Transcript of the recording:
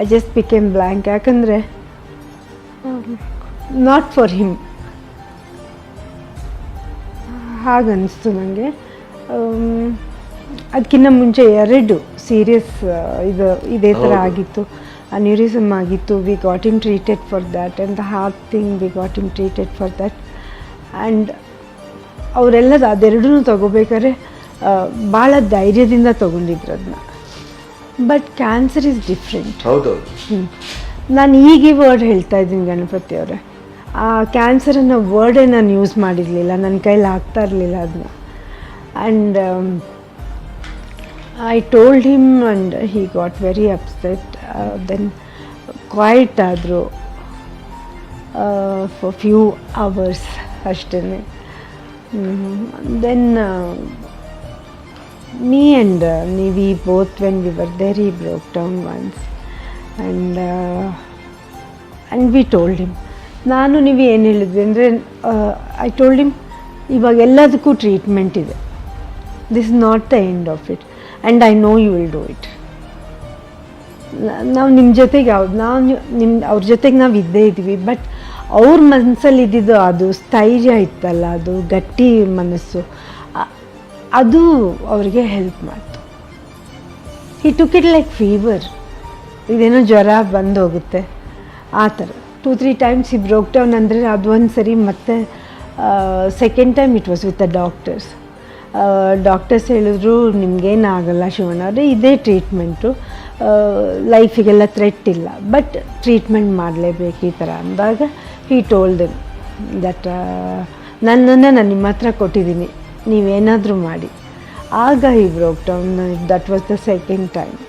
I just became blank ಯಾಕಂದರೆ not for him ಹಾಗನ್ನಿಸ್ತು ನನಗೆ ಅದಕ್ಕಿಂತ ಮುಂಚೆ ಎರಡು ಸೀರಿಯಸ್ ಇದು ಇದೇ ಥರ. ಆಗಿತ್ತು. ಅನ್ಯೂರಿಸಮ್ ಆಗಿತ್ತು. We got him treated for that and the heart thing we got him treated for that and ಅವರೆಲ್ಲದ ಅದೆರಡೂ ತಗೋಬೇಕಾದ್ರೆ ಭಾಳ ಧೈರ್ಯದಿಂದ ತೊಗೊಂಡಿದ್ರು ಅದನ್ನ ಬಟ್ ಕ್ಯಾನ್ಸರ್ ಇಸ್ ಡಿಫ್ರೆಂಟ್ ಹೌದೌದು ನಾನು ಈಗ ಈ ವರ್ಡ್ ಹೇಳ್ತಾ ಇದ್ದೀನಿ ಗಣಪತಿ ಅವರೇ. ಆ ಕ್ಯಾನ್ಸರ್ ಅನ್ನೋ ವರ್ಡೇ ನಾನು ಯೂಸ್ ಮಾಡಿರಲಿಲ್ಲ. ನನ್ನ ಕೈಲಿ ಆಗ್ತಾ ಇರಲಿಲ್ಲ ಅದನ್ನ and I told him and he got very upset then quiet ಆದರು. ಫಾರ್ ಫ್ಯೂ ಅವರ್ಸ್ ಅಷ್ಟೇ then me and uh, we both when we were there he broke down once. And uh, and we told him. ನಾನು ನೀವು ಏನು ಹೇಳಿದ್ವಿ ಅಂದರೆ I told him ಇವಾಗ ಎಲ್ಲದಕ್ಕೂ treatment ಇದೆ. This not the end of it and I know you will do it ನಾವು ನಿಮ್ಮ ಜೊತೆಗೆ ಯಾವ್ದು ನಾವು ನಿಮ್ಮ ಅವ್ರ ಜೊತೆಗೆ ನಾವು ಇದ್ದೇ ಇದ್ದೀವಿ ಬಟ್ ಅವ್ರ ಮನಸ್ಸಲ್ಲಿ ಇದ್ದಿದ್ದು ಅದು ಸ್ಥೈರ್ಯ ಇತ್ತಲ್ಲ ಅದು ಗಟ್ಟಿ ಮನಸ್ಸು. ಅದು ಅವರಿಗೆ ಹೆಲ್ಪ್ ಮಾಡ್ತು. ಈ ಟುಕ್ ಇಟ್ ಲೈಕ್ ಫೀವರ್ ಇದೇನೋ ಜ್ವರ ಬಂದೋಗುತ್ತೆ. ಆ ಥರ. ಟೂ ತ್ರೀ ಟೈಮ್ಸ್ ಈ ಬ್ರೋಕ್ ಡೌನ್ ಅಂದರೆ ಅದು ಒಂದು ಸರಿ ಮತ್ತೆ second time it was with the doctors doctors ಹೇಳಿದ್ರು, ನಿಮಗೇನಾಗಲ್ಲ ಶಿವಣ್ಣ. ಅವರೇ, ಇದೇ ಟ್ರೀಟ್ಮೆಂಟು ಲೈಫಿಗೆಲ್ಲ ಥ್ರೆಟ್ ಇಲ್ಲ. ಬಟ್ ಟ್ರೀಟ್ಮೆಂಟ್ ಮಾಡಲೇಬೇಕು ಈ ಥರ ಅಂದಾಗ ಹಿ ಟೋಲ್ಡ್ ದಟ್ ನನ್ನನ್ನು ನಾನು ನಿಮ್ಮ ಹತ್ರ ಕೊಟ್ಟಿದ್ದೀನಿ. ನೀವೇನಾದರೂ ಮಾಡಿ. ಆಗ ಈ broke down that was the second time